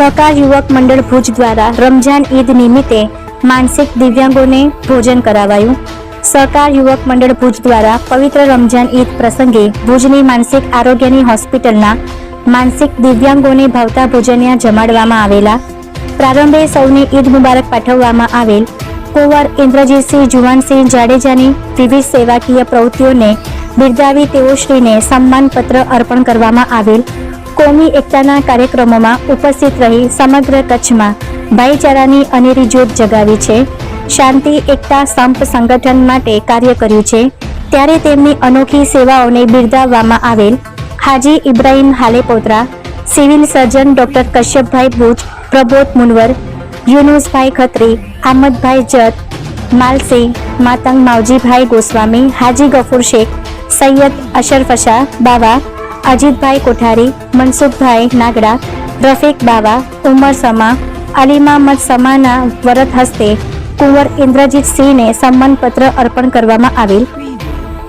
સહકાર યુવક મંડળ ભુજ દ્વારા રમઝાન ઈદ નિમિત્તે માનસિક દિવ્યાંગોને ભોજન કરાવાયું. સહકાર યુવક મંડળ ભુજ દ્વારા પવિત્ર રમઝાન ઈદ પ્રસંગે ભુજની માનસિક આરોગ્યની હોસ્પિટલના માનસિક દિવ્યાંગોને ભાવતા ભોજનિયા જમાડવામાં આવેલા. પ્રારંભે સૌને ઈદ મુબારક પાઠવવામાં આવેલ. કુંવર ઇન્દ્રજીતસિંહ જુવાનસિંહ જાડેજાની વિવિધ સેવાકીય પ્રવૃત્તિઓને બિરદાવી તેઓ શ્રીને સન્માનપત્ર અર્પણ કરવામાં આવેલ. કોમી એકતાના કાર્યક્રમોમાં ઉપસ્થિત રહી સમગ્ર કચ્છમાં ભાઈચારાની અનેરી જ્યોત જગાવી છે. શાંતિ, એકતા, સંપ સંગઠન માટે કાર્ય કર્યું છે. ત્યારે તેમની અનોખી સેવાઓને બિરદાવવામાં આવેલ Haji Ibrahim Halepotra, civil surgeon doctor Kashyapbhai Bhuj, Prabodh Munwar, Yunusbhai Khatri, Ahmadbhai Jat Malsinh Matang Mavjibhai Goswami, હાજી ગફુર શેખ, સૈયદ અશરફ શાહ બાવા અજીતભાઈ કોઠારી, મનસુખભાઈ નાગડા, રફીક બાવા, ઉમર સમા અલીમામદ સમાના વરદ હસ્તે કુંવર ઇન્દ્રજીતસિંહને સન્માનપત્ર અર્પણ કરવામાં આવેલ.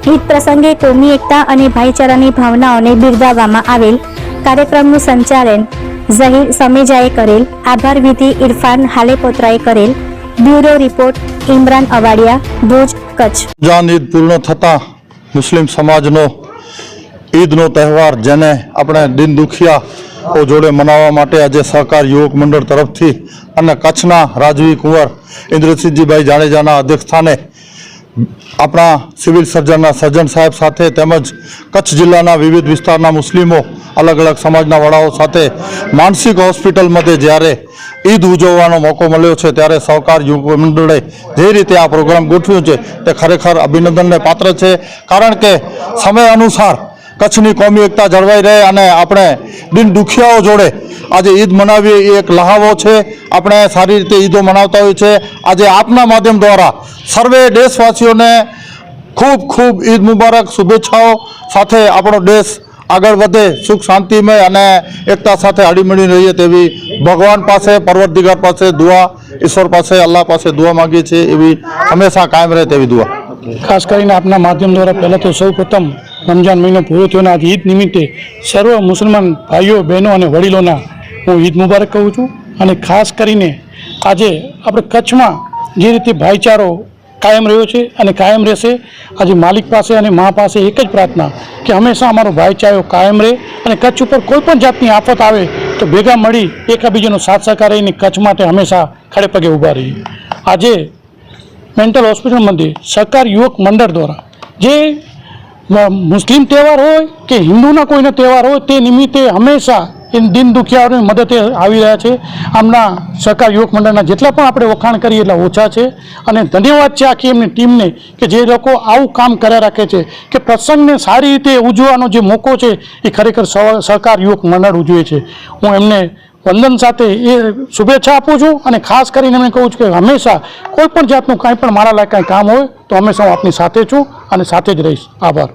ઈદ પ્રસંગે કોમી એકતા અને ભાઈચારાની ભાવનાઓને બિરદાવવામાં આવેલ. કાર્યક્રમનું સંચાલન ઝહીર સમેજાએ કરેલ. આભાર વિધિ ઇરફાન હાલેપોત્રાએ કરેલ. Bureau report, Imran Awadiya, Bhuj, Kutch. જાન ઈદ પૂર્ણ થતાં મુસ્લિમ સમાજનો ઈદનો તહેવાર જેને આપણે દિન દુખિયા જોડે મનાવવા માટે આજે સહકાર યુવક મંડળ તરફથી અને કચ્છના રાજવી કુંવર ઇન્દ્રસિંહજીભાઈ જાડેજાના અધ્યક્ષસ્થાને આપણા સિવિલ સર્જનના સર્જન સાહેબ સાથે તેમજ કચ્છ જિલ્લાના વિવિધ વિસ્તારના મુસ્લિમો અલગ અલગ સમાજના વડાઓ સાથે માનસિક હોસ્પિટલ જ્યારે ઈદ ઉજવવાનો મોકો મળ્યો છે, ત્યારે સહકાર યુવક મંડળે જે રીતે આ પ્રોગ્રામ ગોઠવ્યો છે તે ખરેખર અભિનંદનને પાત્ર છે. કારણ કે સમય અનુસાર કચ્છની કોમી એકતા જળવાઈ રહે અને આપણે દિન દુખિયાઓ જોડે આજે ઈદ મનાવીએ, એ એક લહાવો છે. આપણે સારી રીતે ઈદો મનાવતા હોય છે આજે આપના માધ્યમ દ્વારા સર્વે દેશવાસીઓને ખૂબ ખૂબ ઈદ મુબારક, શુભેચ્છાઓ. સાથે આપણો દેશ આગળ વધે, સુખ શાંતિમય અને એકતા સાથે હળીમળી રહીએ તેવી ભગવાન પાસે પર્વતદિગાર પાસે દુઆ, ઈશ્વર પાસે, અલ્લાહ પાસે દુઆ માગીએ છીએ એવી હંમેશા કાયમ રહે તેવી દુઆ. ખાસ કરીને આપના માધ્યમ દ્વારા પહેલાં તો સૌ પ્રથમ રમજાન મહિનો પૂરો થયો આજે ઈદ નિમિત્તે સર્વ મુસલમાન ભાઈઓ, બહેનો અને વડીલોના હું ઈદ મુબારક કહું છું અને ખાસ કરીને આજે આપણે કચ્છમાં જે રીતે ભાઈચારો કાયમ રહ્યો છે અને કાયમ રહેશે, આજે માલિક પાસે અને મા પાસે એક જ પ્રાર્થના કે હંમેશા અમારો ભાઈચારો કાયમ રહે અને કચ્છ ઉપર કોઈ પણ જાતની આફત આવે તો ભેગા મળી એકાબીજાનો સાથ સહકાર રહીને કચ્છ માટે હંમેશા ખડે પગે ઊભા રહીએ. આજે મેન્ટલ હોસ્પિટલ મંદિર, સરકાર યુવક મંડળ દ્વારા. જે મુસ્લિમ તહેવાર હોય કે હિન્દુના કોઈનો તહેવાર હોય, તે નિમિત્તે હંમેશા એ દિન દુખિયાઓની મદદે આવી રહ્યા છે. આમના સરકાર યુવક મંડળના જેટલા પણ આપણે વખાણ કરીએ એટલા ઓછા છે. અને ધન્યવાદ છે આખી એમની ટીમને કે જે લોકો આવું કામ કર્યા રાખે છે કે પ્રસંગને સારી રીતે ઉજવવાનો જે મોકો છે, એ ખરેખર સરકાર યુવક મંડળ ઉજવે છે. હું એમને વંદન સાથે એ શુભેચ્છા આપું છું અને ખાસ કરીને મેં કહું છું કે હંમેશા કોઈ પણ જાતનું કાંઈ પણ મારા લાયક કાંઈ કામ હોય તો હંમેશા હું આપની સાથે છું અને સાથે જ રહીશ. આભાર.